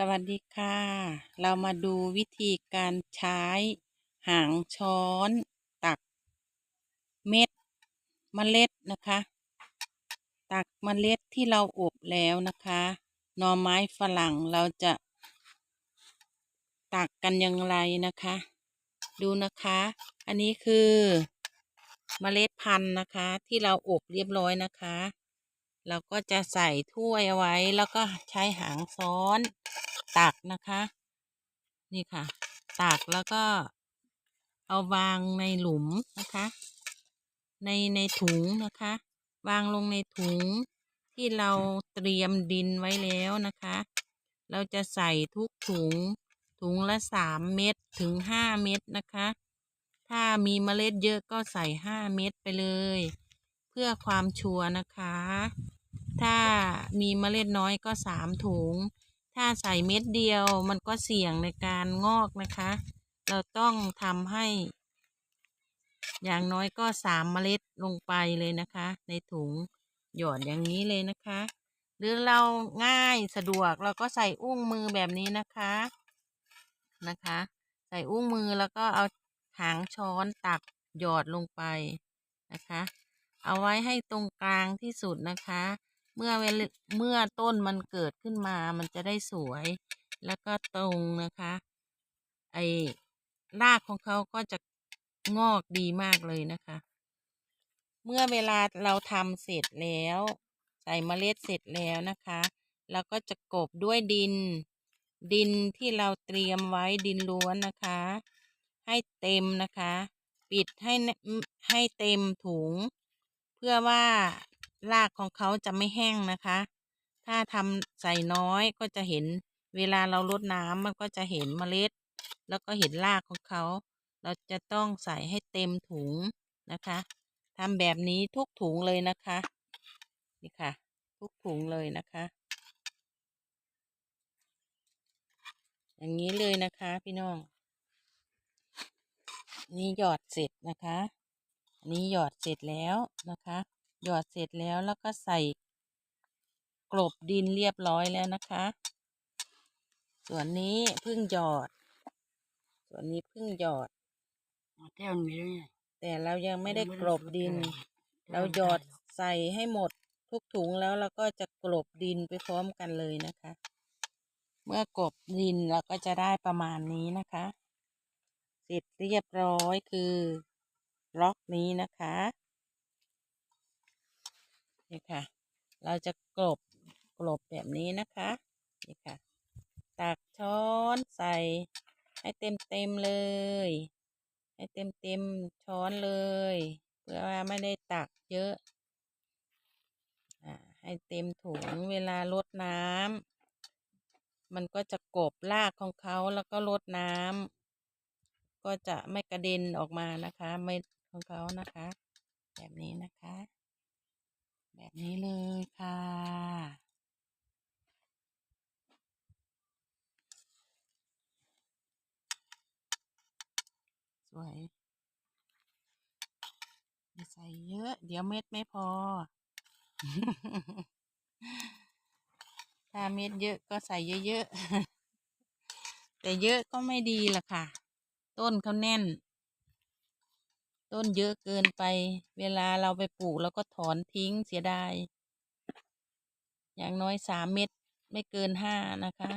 สวัสดีค่ะ เรามาดูวิธีการใช้หางช้อนตักเม็ดเมล็ดนะคะ ตักเมล็ดที่เราอบแล้วนะคะหน่อไม้ฝรั่งเราจะตักกันอย่างไรนะคะ ดูนะคะ อันนี้คือเมล็ดพันธุ์นะคะ ที่เราอบเรียบร้อยนะคะ เราก็จะใส่ถ้วยไว้แล้วก็ใช้หางซ้อน ตักนะคะ นี่ค่ะตักแล้วก็เอาวางในหลุมนะคะ ในในถุงนะคะ วางลงในถุงที่เราเตรียมดินไว้แล้วนะคะ เราจะใส่ทุกถุงถุงละสามเม็ดถึงห้าเม็ดนะคะ ถ้ามีเมล็ดเยอะก็ใส่ห้าเม็ดไปเลย เพื่อความชัวร์นะคะ ถ้ามีเมล็ดน้อยก็สามถุง ถ้าใส่เม็ดเดียวมันก็เสี่ยงในการงอกนะคะ เราต้องทำให้ อย่างน้อยก็สามเมล็ดลงไปเลยนะคะ ในถุงหยอดอย่างนี้เลยนะคะ หรือเราง่ายสะดวกเราก็ใส่อุ้งมือแบบนี้นะคะนะคะ ใส่อุ้งมือแล้วก็เอาหางช้อนตักหยอดลงไปนะคะ เอาไว้ให้ตรงกลางที่สุดนะคะ เมื่อเวลาเมื่อต้นมันเกิดขึ้นมามันจะได้สวย แล้วก็ตรงนะคะ ไอ้รากของเขาก็จะงอกดีมากเลยนะคะ เมื่อเวลาเราทำเสร็จแล้ว ใส่เมล็ดเสร็จแล้วนะคะเราก็จะกบด้วยดิน ดินที่เราเตรียมไว้ดินล้วนนะคะ ให้เต็มนะคะ ปิดให้ให้เต็มถุง เพื่อว่า รากของเขาจะไม่แห้งนะคะ ถ้าทำใส่น้อยก็จะเห็นเวลาเราลดน้ำมันก็จะเห็นเมล็ด แล้วก็เห็นรากของเขา เราจะต้องใส่ให้เต็มถุงนะคะทำแบบนี้ทุกถุงเลยนะคะนี่ค่ะ ทุกถุงเลยนะคะ อย่างนี้เลยนะคะพี่น้อง นี่หยอดเสร็จนะคะ อันนี้หยอดเสร็จแล้วนะคะ หยอดเสร็จแล้วแล้วก็ใส่กลบดินเรียบร้อยแล้วนะคะ ส่วนนี้เพิ่งหยอด ส่วนนี้เพิ่งหยอดแก้วนี้เลยแต่เรายังไม่ได้กลบดิน เราหยอดใส่ให้หมดทุกถุงแล้วเราก็จะกลบดินไปพร้อมกันเลยนะคะ เมื่อกลบดินเราก็จะได้ประมาณนี้นะคะ เสร็จเรียบร้อยคือล็อกนี้นะคะ นี่ค่ะ เราจะกลบกลบแบบนี้นะคะนี่ค่ะ ตักช้อนใส่ให้เต็มเต็มเลย ให้เต็มเต็มช้อนเลย เพื่อว่าไม่ได้ตักเยอะอ่าให้เต็มถุงเวลาลดน้ำมันก็จะกบรากของเขาแล้วก็ลดน้ำก็จะไม่กระเด็นออกมานะคะ ไม่ของเขานะคะ แบบนี้นะคะ แบบนี้เลยค่ะ สวยใส่เยอะ เดี๋ยวเม็ดไม่พอ ถ้าเม็ดเยอะก็ใส่เยอะๆ แต่เยอะก็ไม่ดีล่ะค่ะ ต้นเขาแน่น ต้นเยอะเกินไป เวลาเราไปปลูกเราก็ถอนทิ้งเสียดาย อย่างน้อยสามเม็ดไม่เกินห้านะคะ